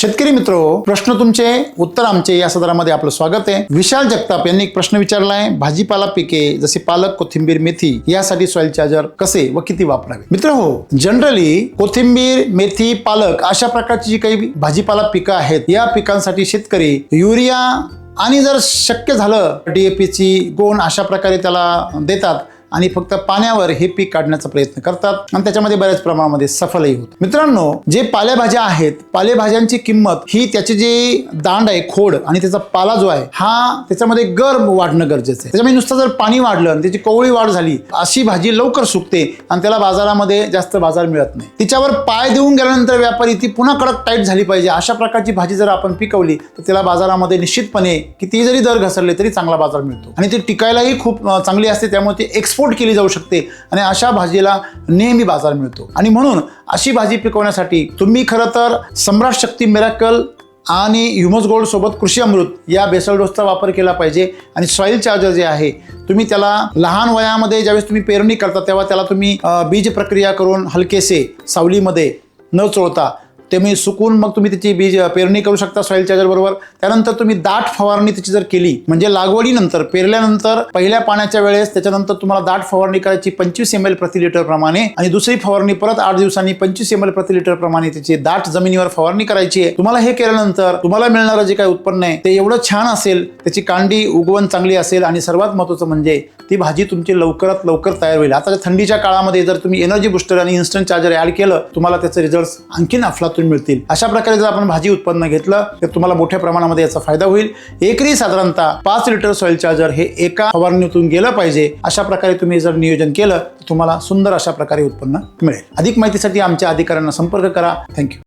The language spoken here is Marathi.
शेतकरी मित्र प्रश्न तुमचे उत्तर आमचे या सदरामध्ये आपलं स्वागत आहे. विशाल जगताप यांनी एक प्रश्न विचारलाय भाजीपाला पिके जसे पालक कोथिंबीर मेथी यासाठी सॉइल चार्जर कसे व किती वापरावे? मित्र हो जनरली कोथिंबीर मेथी पालक अशा प्रकारची जी काही भाजीपाला पिकं आहेत या पिकांसाठी शेतकरी युरिया आणि जर शक्य झालं डीएपीची गोण अशा प्रकारे त्याला देतात आणि फक्त पाण्यावर हे पीक काढण्याचा प्रयत्न करतात. आणि त्याच्यामध्ये बऱ्याच प्रमाणामध्ये सफलही होत मित्रांनो जे पालेभाज्या आहेत पालेभाज्यांची किंमत ही त्याची जी दांड आहे खोड आणि त्याचा पाला जो आहे हा त्याच्यामध्ये गर्भ वाढणं गरजेचं आहे. त्याच्यामुळे नुसतं जर पाणी वाढलं आणि त्याची कोवळी वाढ झाली अशी भाजी लवकर सुकते आणि त्याला बाजारामध्ये जास्त बाजार मिळत नाही. तिच्यावर पाय देऊन गेल्यानंतर व्यापारी ती पुन्हा कडक टाईट झाली पाहिजे. अशा प्रकारची भाजी जर आपण पिकवली तर त्याला बाजारामध्ये निश्चितपणे किती जरी दर घसरले तरी चांगला बाजार मिळतो. आणि ती टिकायलाही खूप चांगली असते. त्यामुळे ती एक्सपोर्ट केली जाऊ शकते आणि अशा भाजीला नेहमी बाजार मिळतो. आणि म्हणून अशी भाजी पिकवण्यासाठी तुम्ही खरं तर सम्राट शक्ती मिराकल आणि ह्युमस गोल्ड सोबत कृषी अमृत या बेसल डोसचा वापर केला पाहिजे आणि सॉईल चार्जर जे आहे तुम्ही त्याला लहान वयामध्ये ज्यावेळेस तुम्ही पेरणी करता तेव्हा त्याला तुम्ही बीज प्रक्रिया करून हलकेसे सावलीमध्ये न चोळता ते मी सुकून मग तुम्ही त्याची बीज पेरणी करू शकता सॉईल चार्जर बरोबर. त्यानंतर तुम्ही दाट फवारणी त्याची जर केली म्हणजे लागवडीनंतर पेरल्यानंतर पहिल्या पाण्याच्या वेळेस त्याच्यानंतर तुम्हाला दाट फवारणी करायची पंचवीस एम एल प्रति लिटर प्रमाणे आणि दुसरी फवारणी परत आठ दिवसांनी पंचवीस एम एल प्रति लिटर प्रमाणे त्याची दाट जमिनीवर फवारणी करायची आहे. तुम्हाला हे केल्यानंतर तुम्हाला मिळणारं जे काही उत्पन्न आहे ते एवढं छान असेल त्याची कांडी उगवण चांगली असेल आणि सर्वात महत्वाचं म्हणजे ती भाजी तुमची लवकरात लवकर तयार होईल. आता थंडीच्या काळामध्ये जर तुम्ही एनर्जी बुस्टर आणि इन्स्टंट चार्जर ऍड केलं तुम्हाला त्याचे रिझल्ट आणखीन अफलातून मिळतील. अशा प्रकारे जर आपण भाजी उत्पन्न घेतलं तर तुम्हाला मोठ्या प्रमाणामध्ये याचा फायदा होईल. एकरी साधारणतः पाच लिटर सॉइल चार्जर हे एका फवारणीतून गेलं पाहिजे. अशा प्रकारे तुम्ही जर नियोजन केलं तर तुम्हाला सुंदर अशा प्रकारे उत्पन्न मिळेल. अधिक माहितीसाठी आमच्या अधिकाऱ्यांना संपर्क करा. थँक्यू